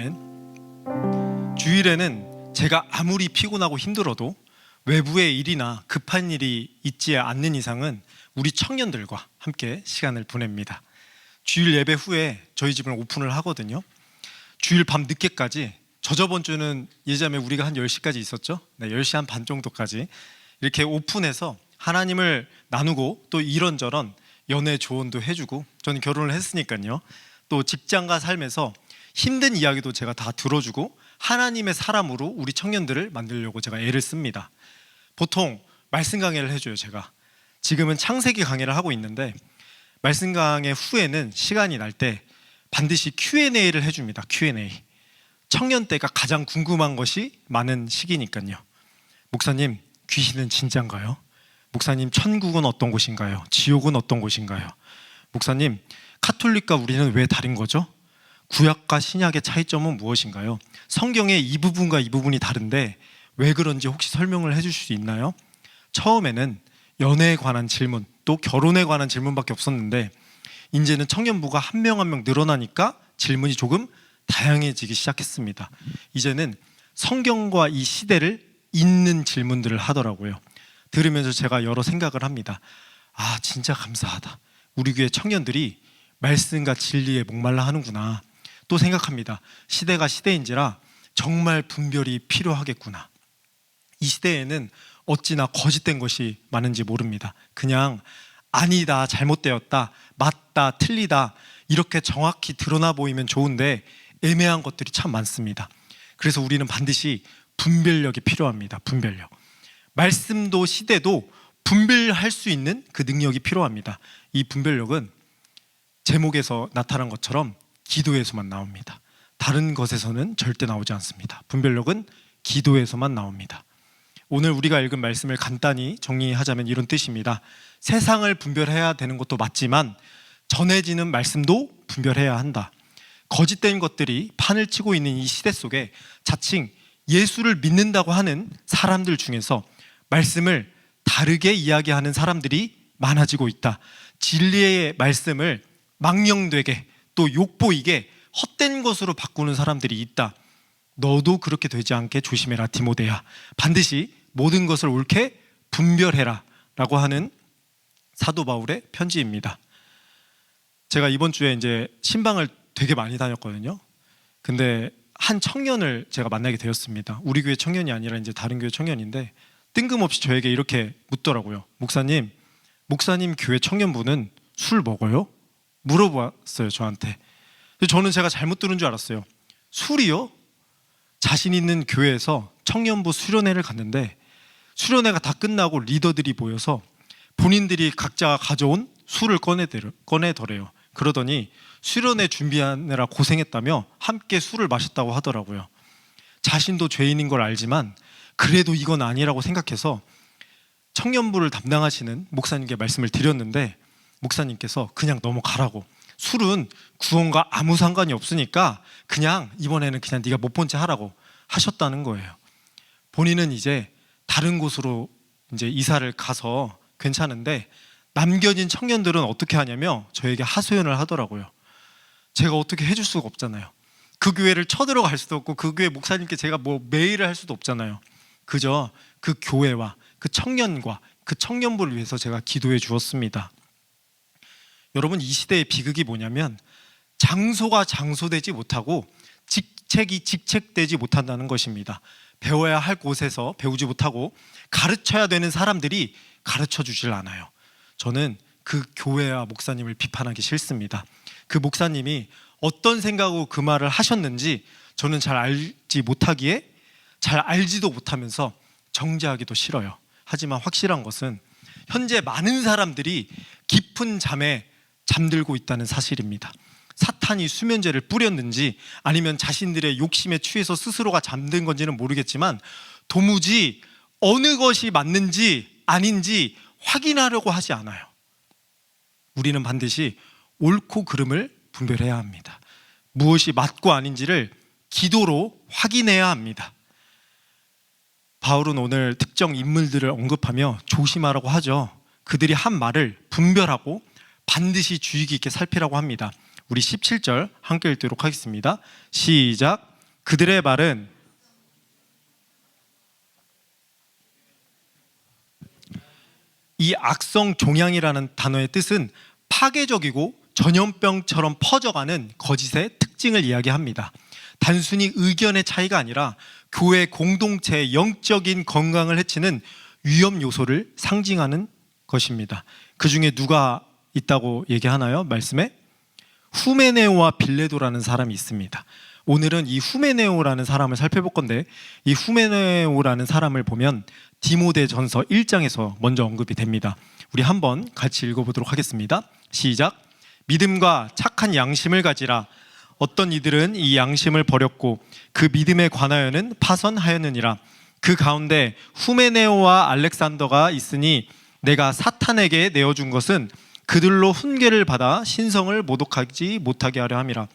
아멘. 주일에는 제가 아무리 피곤하고 힘들어도 외부의 일이나 급한 일이 있지 않는 이상은 우리 청년들과 함께 시간을 보냅니다. 주일 예배 후에 저희 집을 오픈을 하거든요. 주일 밤 늦게까지 저저번 주는 예전에 우리가 한 10시까지 있었죠. 네, 10시 한 반 정도까지 이렇게 오픈해서 하나님을 나누고 또 이런저런 연애 조언도 해주고 저는 결혼을 했으니까요. 또 직장과 삶에서 힘든 이야기도 제가 다 들어주고 하나님의 사람으로 우리 청년들을 만들려고 제가 애를 씁니다. 보통 말씀 강해를 해줘요 제가. 지금은 창세기 강해를 하고 있는데 말씀 강해 후에는 시간이 날 때 반드시 Q&A를 해줍니다. Q&A. 청년 때가 가장 궁금한 것이 많은 시기니까요. 목사님 귀신은 진짠가요? 목사님 천국은 어떤 곳인가요? 지옥은 어떤 곳인가요? 목사님 카톨릭과 우리는 왜 다른 거죠? 구약과 신약의 차이점은 무엇인가요? 성경의 이 부분과 이 부분이 다른데 왜 그런지 혹시 설명을 해주실 수 있나요? 처음에는 연애에 관한 질문 또 결혼에 관한 질문밖에 없었는데 이제는 청년부가 한 명 한 명 늘어나니까 질문이 조금 다양해지기 시작했습니다. 이제는 성경과 이 시대를 잇는 질문들을 하더라고요. 들으면서 제가 여러 생각을 합니다. 아, 진짜 감사하다. 우리 교회 청년들이 말씀과 진리에 목말라 하는구나. 또 생각합니다. 시대가 시대인지라 정말 분별이 필요하겠구나. 이 시대에는 어찌나 거짓된 것이 많은지 모릅니다. 그냥 아니다, 잘못되었다, 맞다, 틀리다 이렇게 정확히 드러나 보이면 좋은데 애매한 것들이 참 많습니다. 그래서 우리는 반드시 분별력이 필요합니다. 분별력. 말씀도 시대도 분별할 수 있는 그 능력이 필요합니다. 이 분별력은 제목에서 나타난 것처럼 기도에서만 나옵니다. 다른 것에서는 절대 나오지 않습니다. 분별력은 기도에서만 나옵니다. 오늘 우리가 읽은 말씀을 간단히 정리하자면 이런 뜻입니다. 세상을 분별해야 되는 것도 맞지만 전해지는 말씀도 분별해야 한다. 거짓된 것들이 판을 치고 있는 이 시대 속에 자칭 예수를 믿는다고 하는 사람들 중에서 말씀을 다르게 이야기하는 사람들이 많아지고 있다. 진리의 말씀을 망령되게 또 욕보이게 헛된 것으로 바꾸는 사람들이 있다. 너도 그렇게 되지 않게 조심해라 디모데야. 반드시 모든 것을 옳게 분별해라 라고 하는 사도 바울의 편지입니다. 제가 이번 주에 이제 신방을 되게 많이 다녔거든요. 근데 한 청년을 제가 만나게 되었습니다. 우리 교회 청년이 아니라 이제 다른 교회 청년인데 뜬금없이 저에게 이렇게 묻더라고요. 목사님, 목사님 교회 청년부는 술 먹어요? 물어봤어요, 저한테. 저는 제가 잘못 들은 줄 알았어요. 술이요? 자신 있는 교회에서 청년부 수련회를 갔는데 수련회가 다 끝나고 리더들이 모여서 본인들이 각자 가져온 술을. 꺼내더래요. 그러더니 수련회 준비하느라 고생했다며 함께 술을 마셨다고 하더라고요. 자신도 죄인인 걸 알지만 그래도 이건 아니라고 생각해서 청년부를 담당하시는 목사님께 말씀을 드렸는데 목사님께서 그냥 넘어가라고 술은 구원과 아무 상관이 없으니까 그냥 이번에는 그냥 네가 못 본 채 하라고 하셨다는 거예요. 본인은 이제 다른 곳으로 이제 이사를 가서 괜찮은데 남겨진 청년들은 어떻게 하냐며 저에게 하소연을 하더라고요. 제가 어떻게 해줄 수가 없잖아요. 그 교회를 쳐들어갈 수도 없고 그 교회 목사님께 제가 뭐 메일을 할 수도 없잖아요. 그저 그 교회와 그 청년과 그 청년부를 위해서 제가 기도해 주었습니다. 여러분 이 시대의 비극이 뭐냐면 장소가 장소되지 못하고 직책이 직책되지 못한다는 것입니다. 배워야 할 곳에서 배우지 못하고 가르쳐야 되는 사람들이 가르쳐 주질 않아요. 저는 그 교회와 목사님을 비판하기 싫습니다. 그 목사님이 어떤 생각으로 그 말을 하셨는지 저는 잘 알지 못하기에 잘 알지도 못하면서 정죄하기도 싫어요. 하지만 확실한 것은 현재 많은 사람들이 깊은 잠에 잠들고 있다는 사실입니다. 사탄이 수면제를 뿌렸는지 아니면 자신들의 욕심에 취해서 스스로가 잠든 건지는 모르겠지만 도무지 어느 것이 맞는지 아닌지 확인하려고 하지 않아요. 우리는 반드시 옳고 그름을 분별해야 합니다. 무엇이 맞고 아닌지를 기도로 확인해야 합니다. 바울은 오늘 특정 인물들을 언급하며 조심하라고 하죠. 그들이 한 말을 분별하고 반드시 주의 깊게 살피라고 합니다. 우리 17절 함께 읽도록 하겠습니다. 시작. 그들의 말은 이 악성 종양이라는 단어의 뜻은 파괴적이고 전염병처럼 퍼져가는 거짓의 특징을 이야기합니다. 단순히 의견의 차이가 아니라 교회 공동체의 영적인 건강을 해치는 위험 요소를 상징하는 것입니다. 그 중에 누가 있다고 얘기하나요? 말씀에 후메네오와 빌레도라는 사람이 있습니다. 오늘은 이 후메네오라는 사람을 살펴볼 건데 이 후메네오라는 사람을 보면 디모데 전서 1장에서 먼저 언급이 됩니다. 우리 한번 같이 읽어보도록 하겠습니다. 시작. 믿음과 착한 양심을 가지라. 어떤 이들은 이 양심을 버렸고 그 믿음에 관하여는 파선하였느니라. 그 가운데 후메네오와 알렉산더가 있으니 내가 사탄에게 내어준 것은 그들로 훈계를 받아 신성을 모독하지 못하게 하려 함이라.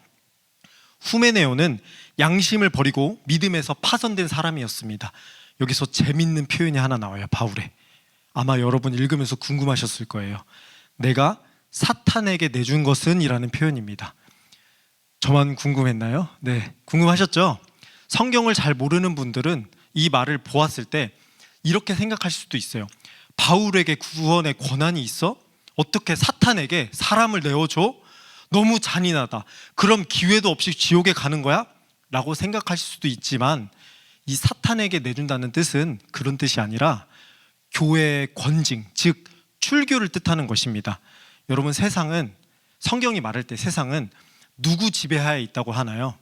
후메네오는 양심을 버리고 믿음에서 파선된 사람이었습니다. 여기서 재밌는 표현이 하나 나와요. 바울의. 아마 여러분 읽으면서 궁금하셨을 거예요. 내가 사탄에게 내준 것은 이라는 표현입니다. 저만 궁금했나요? 네. 궁금하셨죠? 성경을 잘 모르는 분들은 이 말을 보았을 때 이렇게 생각하실 수도 있어요. 바울에게 구원의 권한이 있어? 어떻게 사탄에게 사람을 내어줘? 너무 잔인하다. 그럼 기회도 없이 지옥에 가는 거야? 라고 생각하실 수도 있지만 이 사탄에게 내준다는 뜻은 그런 뜻이 아니라 교회의 권징, 즉 출교를 뜻하는 것입니다. 여러분 세상은 성경이 말할 때 세상은 누구 지배하에 있다고 하나요?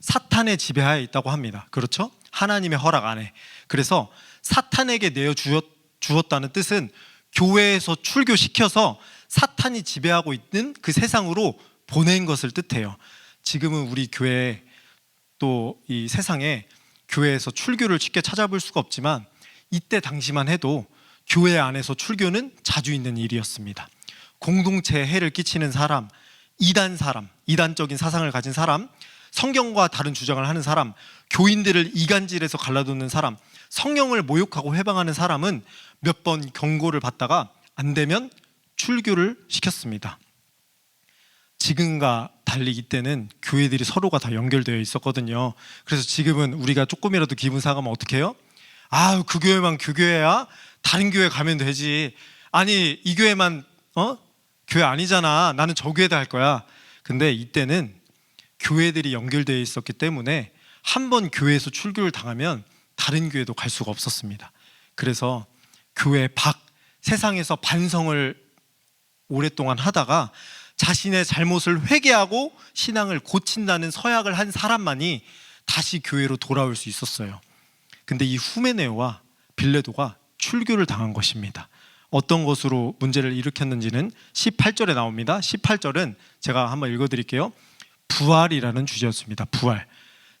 사탄의 지배하에 있다고 합니다. 그렇죠? 하나님의 허락 안에. 그래서 사탄에게 내어 주었, 주었다는 뜻은 교회에서 출교시켜서 사탄이 지배하고 있는 그 세상으로 보낸 것을 뜻해요. 지금은 우리 교회 또 이 세상에 교회에서 출교를 쉽게 찾아볼 수가 없지만 이때 당시만 해도 교회 안에서 출교는 자주 있는 일이었습니다. 공동체에 해를 끼치는 사람, 이단 사람, 이단적인 사상을 가진 사람, 성경과 다른 주장을 하는 사람, 교인들을 이간질해서 갈라놓는 사람, 성령을 모욕하고 회방하는 사람은 몇 번 경고를 받다가 안 되면 출교를 시켰습니다. 지금과 달리 이때는 교회들이 서로가 다 연결되어 있었거든요. 그래서 지금은 우리가 조금이라도 기분 상하면 어떻게 해요? 아유, 그 교회만 교교회야? 다른 교회 가면 되지. 아니, 이 교회만, 어? 교회 아니잖아. 나는 저 교회다 할 거야. 근데 이때는 교회들이 연결되어 있었기 때문에 한 번 교회에서 출교를 당하면 다른 교회도 갈 수가 없었습니다. 그래서 교회 밖, 세상에서 반성을 오랫동안 하다가 자신의 잘못을 회개하고 신앙을 고친다는 서약을 한 사람만이 다시 교회로 돌아올 수 있었어요. 근데 이 후메네오와 빌레도가 출교를 당한 것입니다. 어떤 것으로 문제를 일으켰는지는 18절에 나옵니다. 18절은 제가 한번 읽어 드릴게요. 부활이라는 주제였습니다. 부활.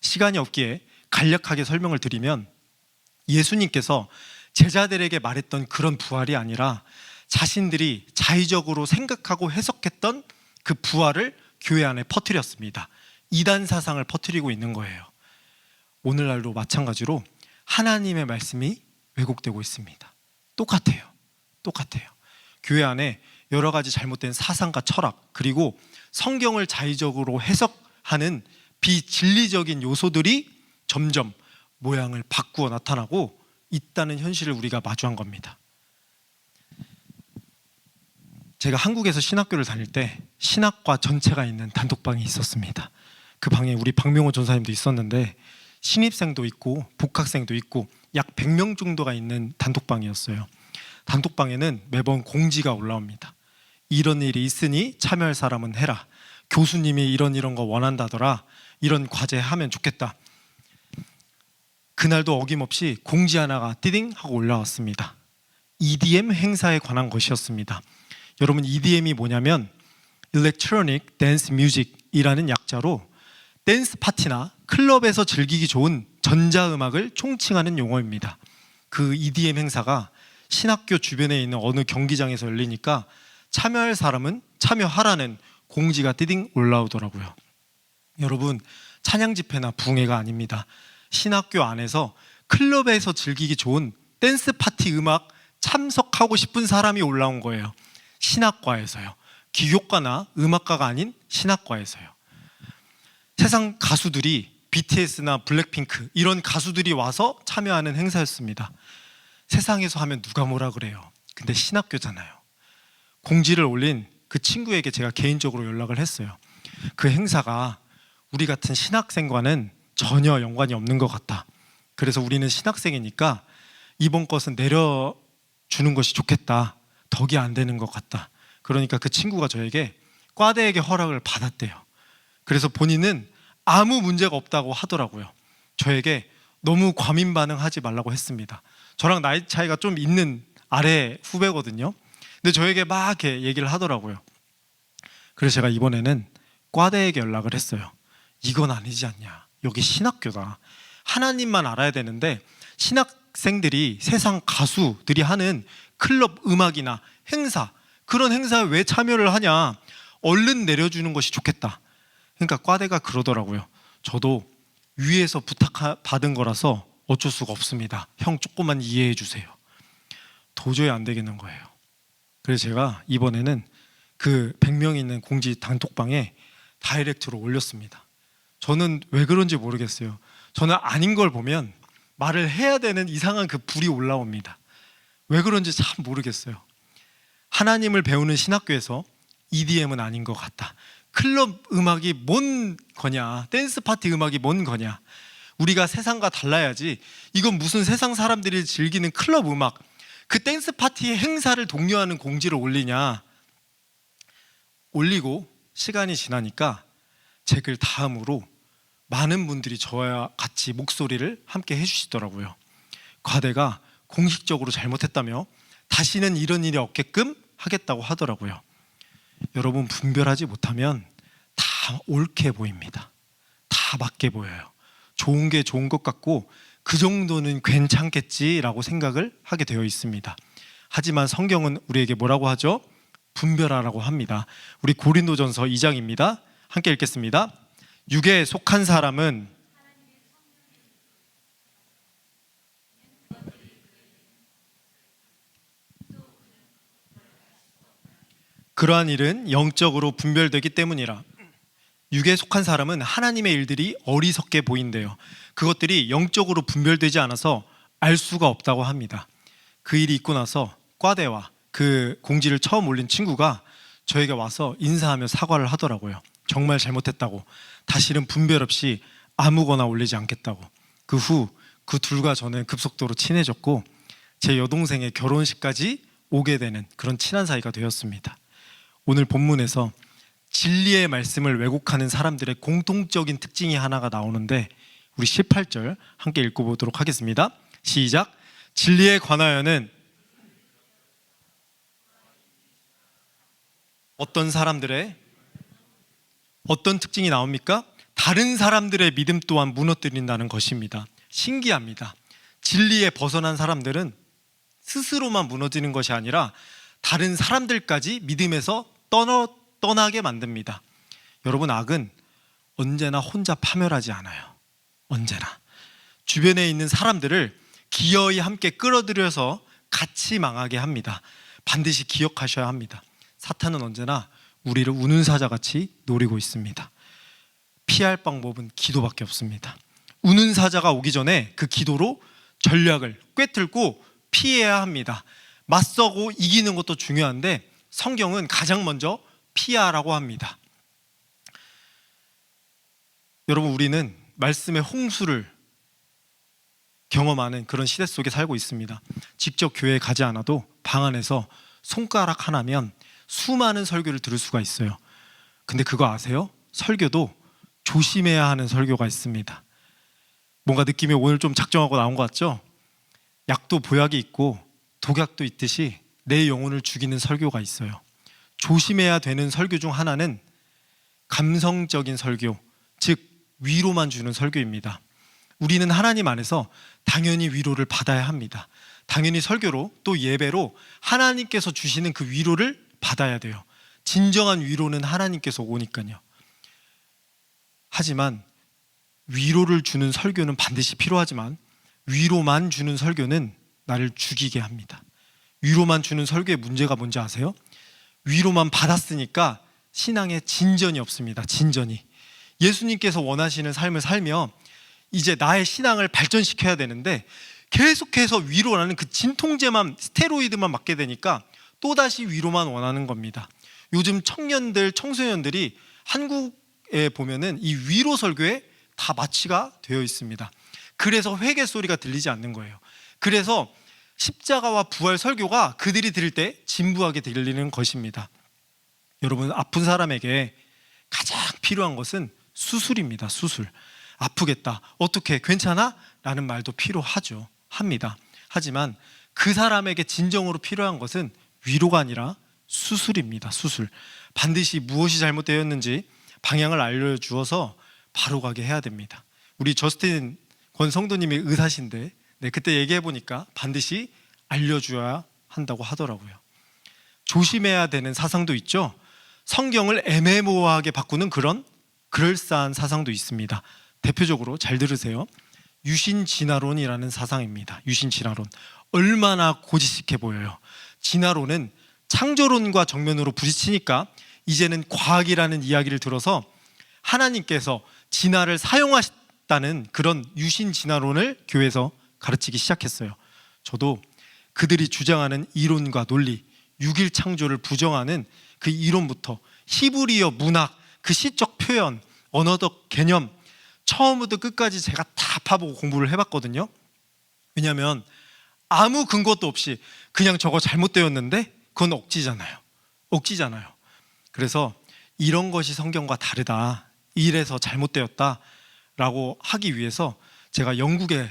시간이 없기에 간략하게 설명을 드리면 예수님께서 제자들에게 말했던 그런 부활이 아니라 자신들이 자의적으로 생각하고 해석했던 그 부활을 교회 안에 퍼뜨렸습니다. 이단 사상을 퍼뜨리고 있는 거예요. 오늘날도 마찬가지로 하나님의 말씀이 왜곡되고 있습니다. 똑같아요. 똑같아요. 교회 안에 여러 가지 잘못된 사상과 철학 그리고 성경을 자의적으로 해석하는 비진리적인 요소들이 점점 모양을 바꾸어 나타나고 있다는 현실을 우리가 마주한 겁니다. 제가 한국에서 신학교를 다닐 때 신학과 전체가 있는 단톡방이 있었습니다. 그 방에 우리 박명호 전사님도 있었는데 신입생도 있고 복학생도 있고 약 100명 정도가 있는 단톡방이었어요. 단톡방에는 매번 공지가 올라옵니다. 이런 일이 있으니 참여할 사람은 해라. 교수님이 이런 이런 거 원한다더라. 이런 과제 하면 좋겠다. 그날도 어김없이 공지 하나가 띠딩 하고 올라왔습니다. EDM 행사에 관한 것이었습니다. 여러분 EDM이 뭐냐면 Electronic Dance Music이라는 약자로 댄스 파티나 클럽에서 즐기기 좋은 전자 음악을 총칭하는 용어입니다. 그 EDM 행사가 신학교 주변에 있는 어느 경기장에서 열리니까 참여할 사람은 참여하라는 공지가 띠딩 올라오더라고요. 여러분 찬양 집회나 붕회가 아닙니다. 신학교 안에서 클럽에서 즐기기 좋은 댄스 파티 음악 참석하고 싶은 사람이 올라온 거예요. 신학과에서요. 기교과나 음악과가 아닌 신학과에서요. 세상 가수들이 BTS나 블랙핑크 이런 가수들이 와서 참여하는 행사였습니다. 세상에서 하면 누가 뭐라 그래요. 근데 신학교잖아요. 공지를 올린 그 친구에게 제가 개인적으로 연락을 했어요. 그 행사가 우리 같은 신학생과는 전혀 연관이 없는 것 같다. 그래서 우리는 신학생이니까 이번 것은 내려주는 것이 좋겠다. 덕이 안 되는 것 같다. 그러니까 그 친구가 저에게 과대에게 허락을 받았대요. 그래서 본인은 아무 문제가 없다고 하더라고요. 저에게 너무 과민 반응하지 말라고 했습니다. 저랑 나이 차이가 좀 있는 아래 후배거든요. 근데 저에게 막 이렇게 얘기를 하더라고요. 그래서 제가 이번에는 과대에게 연락을 했어요. 이건 아니지 않냐. 여기 신학교다. 하나님만 알아야 되는데 신학생들이 세상 가수들이 하는 클럽 음악이나 행사 그런 행사에 왜 참여를 하냐. 얼른 내려주는 것이 좋겠다. 그러니까 과대가 그러더라고요. 저도 위에서 부탁 받은 거라서 어쩔 수가 없습니다. 형 조금만 이해해 주세요. 도저히 안 되겠는 거예요. 그래서 제가 이번에는 그 100명 있는 공지 단톡방에 다이렉트로 올렸습니다. 저는 왜 그런지 모르겠어요. 저는 아닌 걸 보면 말을 해야 되는 이상한 그 불이 올라옵니다. 왜 그런지 참 모르겠어요. 하나님을 배우는 신학교에서 EDM은 아닌 것 같다. 클럽 음악이 뭔 거냐? 댄스 파티 음악이 뭔 거냐? 우리가 세상과 달라야지. 이건 무슨 세상 사람들이 즐기는 클럽 음악, 그 댄스 파티의 행사를 독려하는 공지를 올리냐? 올리고 시간이 지나니까 제 글 다음으로 많은 분들이 저와 같이 목소리를 함께 해주시더라고요. 과대가 공식적으로 잘못했다며 다시는 이런 일이 없게끔 하겠다고 하더라고요. 여러분 분별하지 못하면 다 옳게 보입니다. 다 맞게 보여요. 좋은 게 좋은 것 같고 그 정도는 괜찮겠지라고 생각을 하게 되어 있습니다. 하지만 성경은 우리에게 뭐라고 하죠? 분별하라고 합니다. 우리 고린도전서 2장입니다. 함께 읽겠습니다. 육에 속한 사람은 그러한 일은 영적으로 분별되기 때문이라. 육에 속한 사람은 하나님의 일들이 어리석게 보인대요. 그것들이 영적으로 분별되지 않아서 알 수가 없다고 합니다. 그 일이 있고 나서 과대와 그 공지를 처음 올린 친구가 저에게 와서 인사하며 사과를 하더라고요. 정말 잘못했다고. 다시는 분별 없이 아무거나 올리지 않겠다고. 그 후 그 둘과 저는 급속도로 친해졌고 제 여동생의 결혼식까지 오게 되는 그런 친한 사이가 되었습니다. 오늘 본문에서 진리의 말씀을 왜곡하는 사람들의 공통적인 특징이 하나가 나오는데 우리 18절 함께 읽어보도록 하겠습니다. 시작. 진리에 관하여는 어떤 사람들의 어떤 특징이 나옵니까? 다른 사람들의 믿음 또한 무너뜨린다는 것입니다. 신기합니다. 진리에 벗어난 사람들은 스스로만 무너지는 것이 아니라 다른 사람들까지 믿음에서 떠나, 떠나게 만듭니다. 여러분, 악은 언제나 혼자 파멸하지 않아요. 언제나. 주변에 있는 사람들을 기어이 함께 끌어들여서 같이 망하게 합니다. 반드시 기억하셔야 합니다. 사탄은 언제나 우리를 우는 사자같이 노리고 있습니다. 피할 방법은 기도밖에 없습니다. 우는 사자가 오기 전에 그 기도로 전략을 꿰뚫고 피해야 합니다. 맞서고 이기는 것도 중요한데 성경은 가장 먼저 피하라고 합니다. 여러분 우리는 말씀의 홍수를 경험하는 그런 시대 속에 살고 있습니다. 직접 교회에 가지 않아도 방 안에서 손가락 하나면 수많은 설교를 들을 수가 있어요. 근데 그거 아세요? 설교도 조심해야 하는 설교가 있습니다. 뭔가 느낌이 오늘 좀 작정하고 나온 것 같죠? 약도 보약이 있고 독약도 있듯이 내 영혼을 죽이는 설교가 있어요. 조심해야 되는 설교 중 하나는 감성적인 설교, 즉 위로만 주는 설교입니다. 우리는 하나님 안에서 당연히 위로를 받아야 합니다. 당연히 설교로 또 예배로 하나님께서 주시는 그 위로를 받아야 돼요. 진정한 위로는 하나님께서 오니까요. 하지만 위로를 주는 설교는 반드시 필요하지만 위로만 주는 설교는 나를 죽이게 합니다. 위로만 주는 설교의 문제가 뭔지 아세요? 위로만 받았으니까 신앙에 진전이 없습니다. 진전이. 예수님께서 원하시는 삶을 살며 이제 나의 신앙을 발전시켜야 되는데 계속해서 위로라는 그 진통제만 스테로이드만 맞게 되니까 또다시 위로만 원하는 겁니다. 요즘 청년들, 청소년들이 한국에 보면은 이 위로 설교에 다 마취가 되어 있습니다. 그래서 회개 소리가 들리지 않는 거예요. 그래서 십자가와 부활 설교가 그들이 들을 때 진부하게 들리는 것입니다. 여러분 아픈 사람에게 가장 필요한 것은 수술입니다. 수술. 아프겠다. 어떻게 괜찮아? 라는 말도 필요하죠. 합니다. 하지만 그 사람에게 진정으로 필요한 것은 위로가 아니라 수술입니다. 수술. 반드시 무엇이 잘못되었는지 방향을 알려주어서 바로 가게 해야 됩니다. 우리 저스틴 권 성도님이 의사신데 네, 그때 얘기해 보니까 반드시 알려줘야 한다고 하더라고요. 조심해야 되는 사상도 있죠. 성경을 애매모호하게 바꾸는 그런 그럴싸한 사상도 있습니다. 대표적으로 잘 들으세요. 유신 진화론이라는 사상입니다. 유신 진화론. 얼마나 고지식해 보여요. 진화론은 창조론과 정면으로 부딪히니까 이제는 과학이라는 이야기를 들어서 하나님께서 진화를 사용하셨다는 그런 유신 진화론을 교회에서 가르치기 시작했어요. 저도 그들이 주장하는 이론과 논리, 육일 창조를 부정하는 그 이론부터 히브리어 문학, 그 시적 표현, 언어적 개념 처음부터 끝까지 제가 다 파보고 공부를 해봤거든요. 왜냐하면 아무 근거도 없이 그냥 저거 잘못되었는데 그건 억지잖아요. 억지잖아요. 그래서 이런 것이 성경과 다르다. 이래서 잘못되었다 라고 하기 위해서 제가 영국에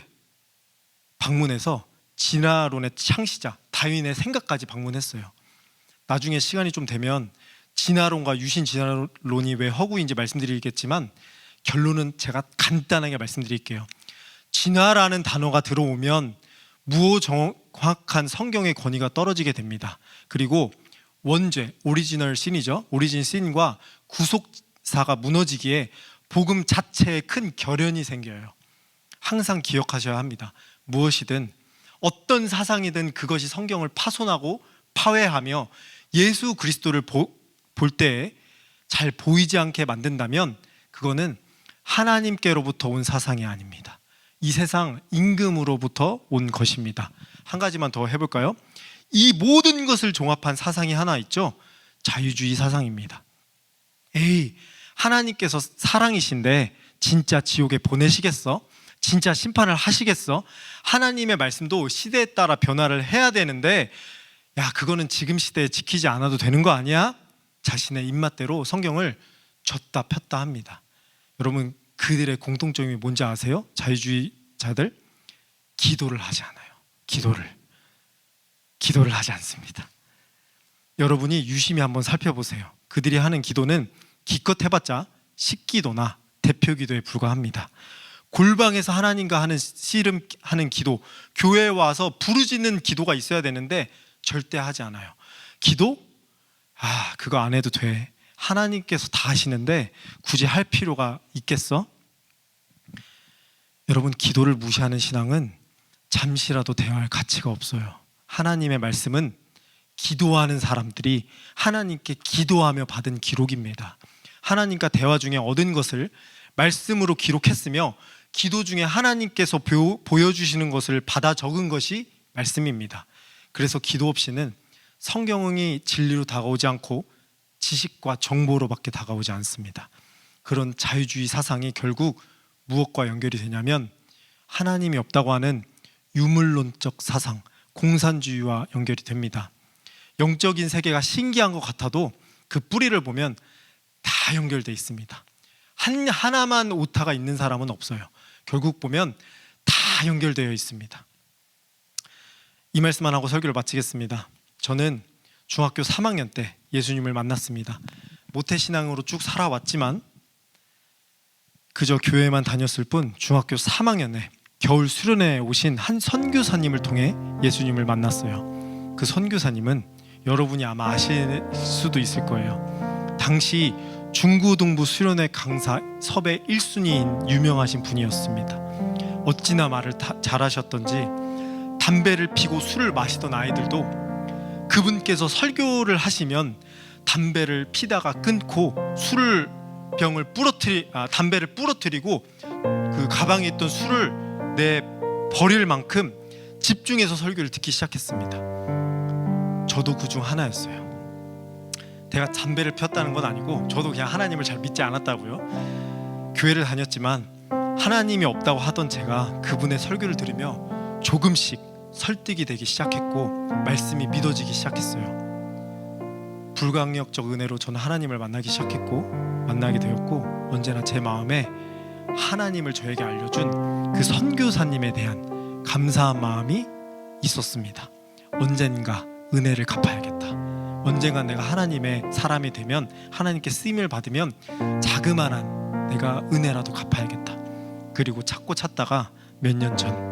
방문해서 진화론의 창시자 다윈의 생각까지 방문했어요. 나중에 시간이 좀 되면 진화론과 유신 진화론이 왜 허구인지 말씀드리겠지만 결론은 제가 간단하게 말씀드릴게요. 진화라는 단어가 들어오면 무호 정확한 성경의 권위가 떨어지게 됩니다. 그리고 원죄, 오리지널 신이죠. 오리진 신과 구속사가 무너지기에 복음 자체에 큰 결연이 생겨요. 항상 기억하셔야 합니다. 무엇이든 어떤 사상이든 그것이 성경을 파손하고 파괴하며 예수 그리스도를 보, 볼 때에 잘 보이지 않게 만든다면 그거는 하나님께로부터 온 사상이 아닙니다. 이 세상 임금으로부터 온 것입니다. 한 가지만 더 해볼까요? 이 모든 것을 종합한 사상이 하나 있죠. 자유주의 사상입니다. 에이, 하나님께서 사랑이신데 진짜 지옥에 보내시겠어? 진짜 심판을 하시겠어? 하나님의 말씀도 시대에 따라 변화를 해야 되는데, 야, 그거는 지금 시대에 지키지 않아도 되는 거 아니야? 자신의 입맛대로 성경을 줬다 폈다 합니다. 여러분, 그들의 공통점이 뭔지 아세요? 자유주의자들? 기도를 하지 않아요. 기도를. 기도를 하지 않습니다. 여러분이 유심히 한번 살펴보세요. 그들이 하는 기도는 기껏 해봤자 식기도나 대표기도에 불과합니다. 골방에서 하나님과 하는 씨름하는 기도, 교회에 와서 부르짖는 기도가 있어야 되는데 절대 하지 않아요. 기도? 아, 그거 안 해도 돼. 하나님께서 다 하시는데 굳이 할 필요가 있겠어? 여러분, 기도를 무시하는 신앙은 잠시라도 대화할 가치가 없어요. 하나님의 말씀은 기도하는 사람들이 하나님께 기도하며 받은 기록입니다. 하나님과 대화 중에 얻은 것을 말씀으로 기록했으며 기도 중에 하나님께서 보여주시는 것을 받아 적은 것이 말씀입니다. 그래서 기도 없이는 성경이 진리로 다가오지 않고 지식과 정보로밖에 다가오지 않습니다. 그런 자유주의 사상이 결국 무엇과 연결이 되냐면 하나님이 없다고 하는 유물론적 사상, 공산주의와 연결이 됩니다. 영적인 세계가 신기한 것 같아도 그 뿌리를 보면 다 연결돼 있습니다. 한 하나만 오타가 있는 사람은 없어요. 결국 보면 다 연결되어 있습니다. 이 말씀만 하고 설교를 마치겠습니다. 저는 중학교 3학년 때 예수님을 만났습니다. 모태 신앙으로 쭉 살아왔지만 그저 교회만 다녔을 뿐 중학교 3학년에 겨울 수련회에 오신 한 선교사님을 통해 예수님을 만났어요. 그 선교사님은 여러분이 아마 아실 수도 있을 거예요. 당시 중구동부 수련회 강사 섭외 1순위인 유명하신 분이었습니다. 어찌나 말을 잘하셨던지 담배를 피고 술을 마시던 아이들도 그분께서 설교를 하시면 담배를 피다가 끊고 술을 병을 부러뜨리 아, 담배를 부러뜨리고 그 가방에 있던 술을 내 버릴 만큼 집중해서 설교를 듣기 시작했습니다. 저도 그 중 하나였어요. 제가 담배를 폈다는 건 아니고 저도 그냥 하나님을 잘 믿지 않았다고요. 교회를 다녔지만 하나님이 없다고 하던 제가 그분의 설교를 들으며 조금씩 설득이 되기 시작했고 말씀이 믿어지기 시작했어요. 불강력적 은혜로 저는 하나님을 만나기 시작했고 만나게 되었고 언제나 제 마음에 하나님을 저에게 알려준 그 선교사님에 대한 감사한 마음이 있었습니다. 언젠가 은혜를 갚아야겠다. 언젠가 내가 하나님의 사람이 되면 하나님께 쓰임을 받으면 자그마한 내가 은혜라도 갚아야겠다. 그리고 찾고 찾다가 몇 년 전,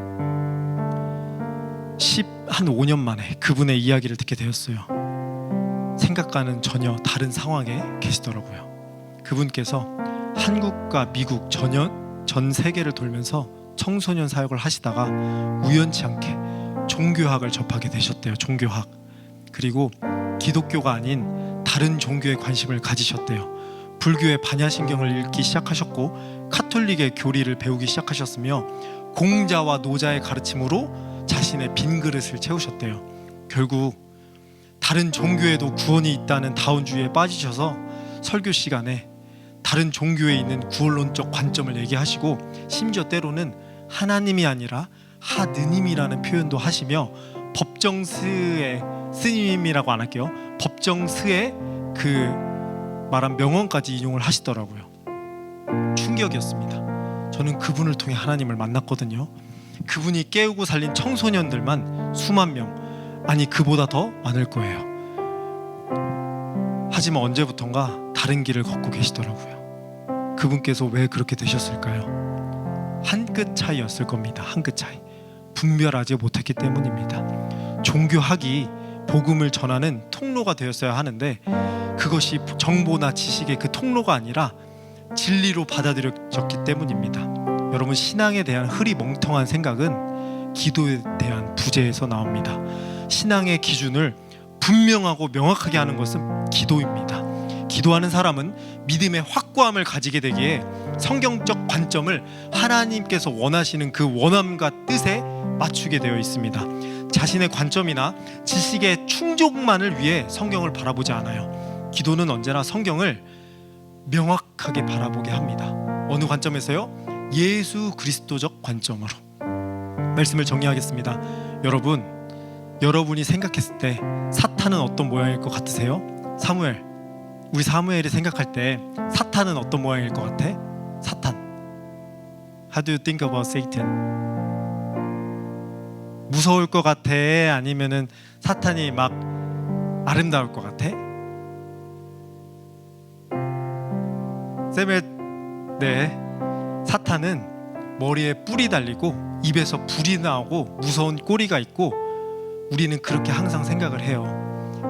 10한 5년 만에 그분의 이야기를 듣게 되었어요. 생각과는 전혀 다른 상황에 계시더라고요. 그분께서 한국과 미국 전혀 전 세계를 돌면서 청소년 사역을 하시다가 우연치 않게 종교학을 접하게 되셨대요. 종교학. 그리고 기독교가 아닌 다른 종교에 관심을 가지셨대요. 불교의 반야신경을 읽기 시작하셨고 카톨릭의 교리를 배우기 시작하셨으며 공자와 노자의 가르침으로 자신의 빈 그릇을 채우셨대요. 결국 다른 종교에도 구원이 있다는 다운주의에 빠지셔서 설교 시간에 다른 종교에 있는 구원론적 관점을 얘기하시고 심지어 때로는 하나님이 아니라 하느님이라는 표현도 하시며 법정스의 스님이라고 안 할게요. 법정스의 그 말한 명언까지 인용을 하시더라고요. 충격이었습니다. 저는 그분을 통해 하나님을 만났거든요. 그분이 깨우고 살린 청소년들만 수만 명, 아니 그보다 더 많을 거예요. 하지만 언제부턴가 다른 길을 걷고 계시더라고요. 그분께서 왜 그렇게 되셨을까요? 한 끗 차이였을 겁니다. 한 끗 차이. 분별하지 못했기 때문입니다. 종교학이 복음을 전하는 통로가 되었어야 하는데 그것이 정보나 지식의 그 통로가 아니라 진리로 받아들여졌기 때문입니다. 여러분 신앙에 대한 흐리멍텅한 생각은 기도에 대한 부재에서 나옵니다. 신앙의 기준을 분명하고 명확하게 하는 것은 기도입니다. 기도하는 사람은 믿음의 확고함을 가지게 되기에 성경적 관점을 하나님께서 원하시는 그 원함과 뜻에 맞추게 되어 있습니다. 자신의 관점이나 지식의 충족만을 위해 성경을 바라보지 않아요. 기도는 언제나 성경을 명확하게 바라보게 합니다. 어느 관점에서요? 예수 그리스도적 관점으로. 말씀을 정리하겠습니다. 여러분, 여러분이 생각했을 때 사탄은 어떤 모양일 것 같으세요? 사무엘, 우리 사무엘이 생각할 때 사탄은 어떤 모양일 것 같아? 사탄. How do you think about Satan? 무서울 것 같아? 아니면은 사탄이 막 아름다울 것 같아? 쌤의 네 사탄은 머리에 뿔이 달리고 입에서 불이 나오고 무서운 꼬리가 있고 우리는 그렇게 항상 생각을 해요.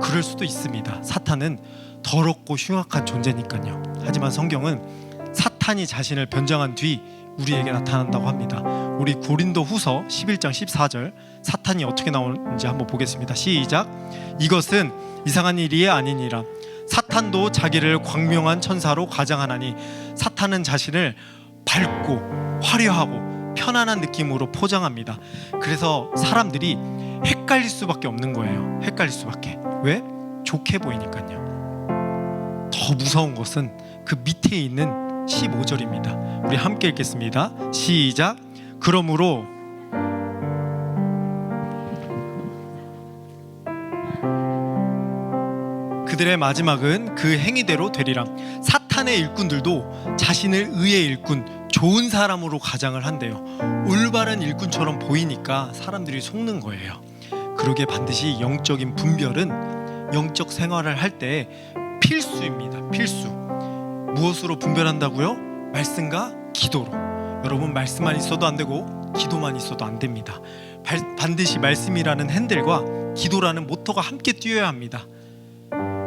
그럴 수도 있습니다. 사탄은 더럽고 흉악한 존재니까요. 하지만 성경은 사탄이 자신을 변장한 뒤 우리에게 나타난다고 합니다. 우리 고린도 후서 11장 14절 사탄이 어떻게 나오는지 한번 보겠습니다. 시작. 이것은 이상한 일이 아니니라. 사탄도 자기를 광명한 천사로 가장하나니 사탄은 자신을 밝고 화려하고 편안한 느낌으로 포장합니다. 그래서 사람들이 헷갈릴 수밖에 없는 거예요. 헷갈릴 수밖에. 왜? 좋게 보이니까요. 더 무서운 것은 그 밑에 있는 15절입니다. 우리 함께 읽겠습니다. 시작. 그러므로 그들의 마지막은 그 행위대로 되리라. 사탄의 일꾼들도 자신을 의의 일꾼, 좋은 사람으로 가장을 한대요. 올바른 일꾼처럼 보이니까 사람들이 속는 거예요. 그러게 반드시 영적인 분별은 영적 생활을 할 때 필수입니다. 필수. 무엇으로 분별한다고요? 말씀과 기도로. 여러분 말씀만 있어도 안 되고 기도만 있어도 안 됩니다. 발- 반드시 말씀이라는 핸들과 기도라는 모터가 함께 뛰어야 합니다.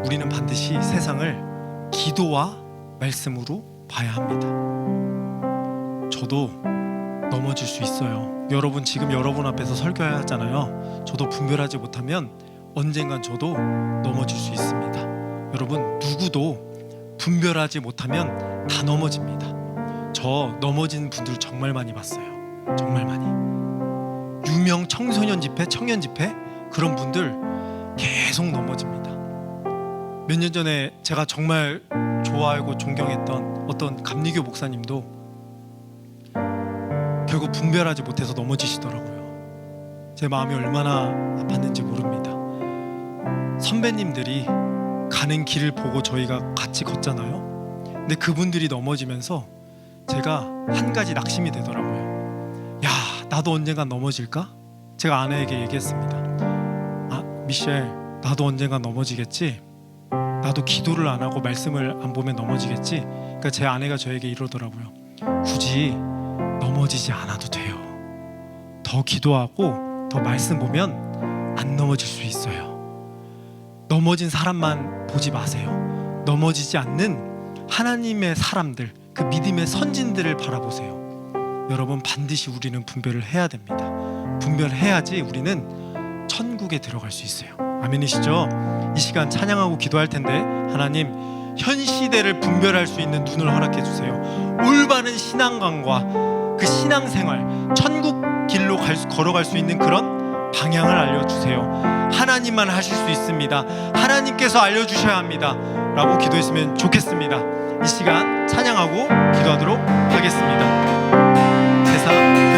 우리는 반드시 세상을 기도와 말씀으로 봐야 합니다. 저도 넘어질 수 있어요. 여러분 지금 여러분 앞에서 설교해야 하잖아요. 저도 분별하지 못하면 언젠간 저도 넘어질 수 있습니다. 여러분 누구도 분별하지 못하면 다 넘어집니다. 저 넘어진 분들 정말 많이 봤어요. 정말 많이. 유명 청소년 집회, 청년 집회 그런 분들 계속 넘어집니다. 몇 년 전에 제가 정말 좋아하고 존경했던 어떤 감리교 목사님도 결국 분별하지 못해서 넘어지시더라고요. 제 마음이 얼마나 아팠는지 모릅니다. 선배님들이 가는 길을 보고 저희가 같이 걷잖아요. 근데 그분들이 넘어지면서 제가 한 가지 낙심이 되더라고요. 야, 나도 언젠간 넘어질까? 제가 아내에게 얘기했습니다. 아, 미셸, 나도 언젠간 넘어지겠지. 나도 기도를 안 하고 말씀을 안 보면 넘어지겠지. 그러니까 제 아내가 저에게 이러더라고요. 굳이 넘어지지 않아도 돼요. 더 기도하고 더 말씀 보면 안 넘어질 수 있어요. 넘어진 사람만 보지 마세요. 넘어지지 않는 하나님의 사람들, 그 믿음의 선진들을 바라보세요. 여러분 반드시 우리는 분별을 해야 됩니다. 분별해야지 우리는 천국에 들어갈 수 있어요. 아멘이시죠? 이 시간 찬양하고 기도할 텐데 하나님 현 시대를 분별할 수 있는 눈을 허락해 주세요. 올바른 신앙관과 그 신앙생활, 천국 길로 갈 수- 걸어갈 수 있는 그런 방향을 알려주세요. 하나님만 하실 수 있습니다. 하나님께서 알려주셔야 합니다. 라고 기도했으면 좋겠습니다. 이 시간 찬양하고 기도하도록 하겠습니다. 세상